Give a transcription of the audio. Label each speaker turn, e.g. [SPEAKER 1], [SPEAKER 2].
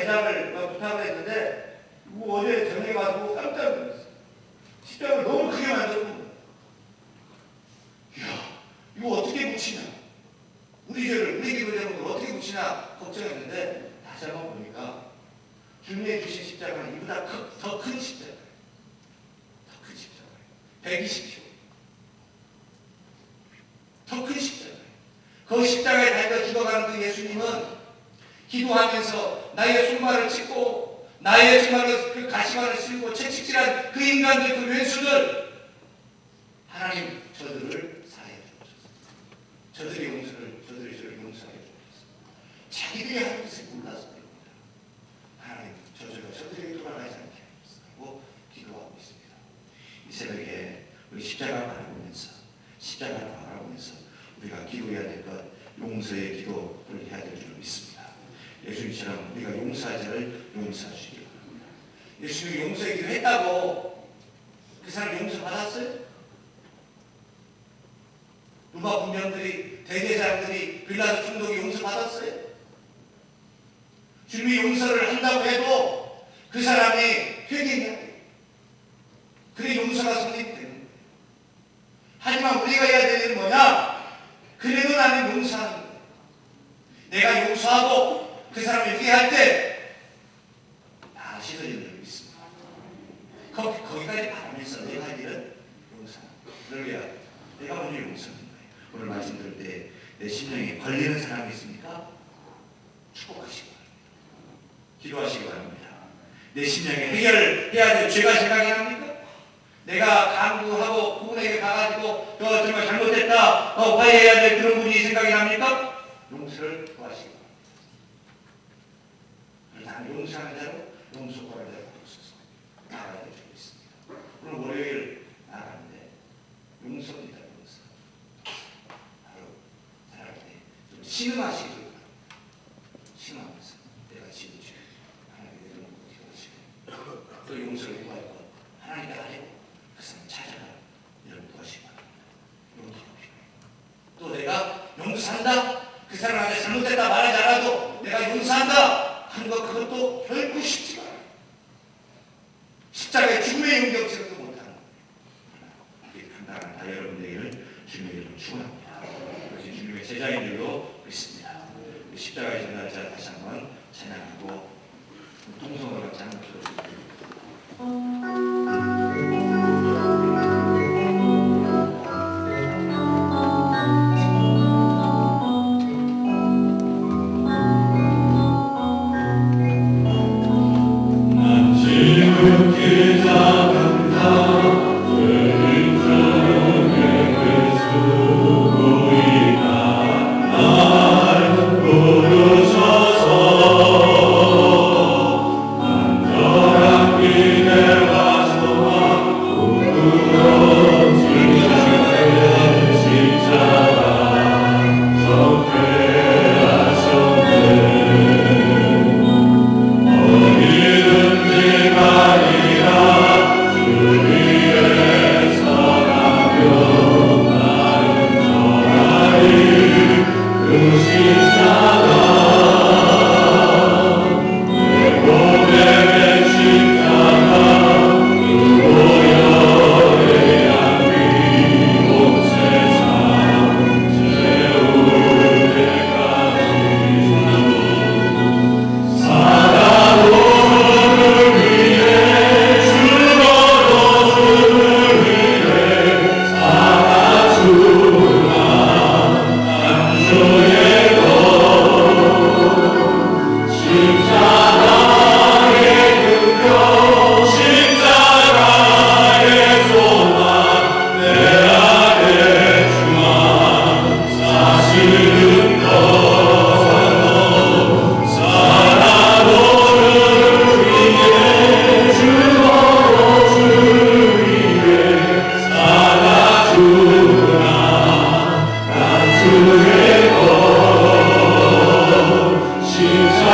[SPEAKER 1] 대자를 부탁을 했는데 뭐 어제 정리 가지고 뭐 깜짝 놀랐어요. 십자가를 너무 크게 만들고. 이야 이거 어떻게 붙이냐. 우리 죄를 우리 기부제목을 어떻게 붙이나 걱정했는데 다시 한번 보니까 주님의 주신 십자가는 이보다 더 큰 십자가. 더 큰 십자가. 120kg 더 큰 십자가. 그 십자가에 달려 죽어가는 그 예수님은 기도하면서 나의 손발을 찢고 나의 정말로 그 가시관을 쓸고 채찍질한 그 인간들 그 왼수들 하나님 저들을 사해 주옵소서. 저들의 용서를 저들의 저를 용서해 주옵소서. 자기들이 하는 것을 몰라서 그럽니다. 하나님 저들과 저들에게 돌아가지 않게 하옵소서. 기도하고 있습니다. 이 새벽에 우리 십자가 바라보면서 십자가를 바라보면서 우리가 기도해야 될 것 용서의 기도를 해야 될 줄 믿습니다. 예수님처럼 우리가 용서할 자를 용서하시기 바랍니다. 예수님이 용서의 기도 했다고 그 사람 용서 받았어요? 누가 분명들이 대제사장들이 빌라도 총독이 용서 받았어요? 주님이 용서를 한다고 해도 그 사람이 회개해야. 그래 용서가 성립되는. 하지만 우리가 해야 될 일은 뭐냐? 그래도 나는 용서하는 거예요. 내가 용서하고 그 사람이 회개할 때 다시 흘리는 있습니다. 거기, 거기까지 바라면서 내가 할 일은 거예요. 그러야 내가 먼저 용서하는 거예요. 오늘 말씀 들을 때내 심령에 걸리는 사람이 있습니까? 축복하시기 바랍니다. 기도하시기 바랍니다. 내 심령에 해결해야 될 죄가 생각이 납니까? 내가 강구하고 그분에게 가가지고 너 정말 잘못했다 어, 화해해야 될 그런 분이 생각이 납니까? 용서를 바랍니 다. 용서하는 자로 용서권을 내가 없어서 될 줄이 있습니다. 오늘 월요일 나가는데 용서입니다. 용서. 바로 살아갈 때좀 신음하시기 바랍니다. 신음하면서 내가 지은 죄 하나님께 이런 거 기도하시고 또 용서를 것 하나님께 하려고 그 사람 찾아가 이런 것이 바랍니다. 용기가 필요해요. 또 내가 용서한다 그 사람한테 잘못됐다 말하지 않아도 내가 하는 것 그것도 결코 쉽지가 않아요. 십자가에 죽음의 없이도 못하는 거예요. 이 간단한 다 여러분들에게 주님의 이름 축원합니다. 그것이 주님의 제자인들로 있습니다. 우리 십자가의 전달자 다시 한번 찬양하고 통성으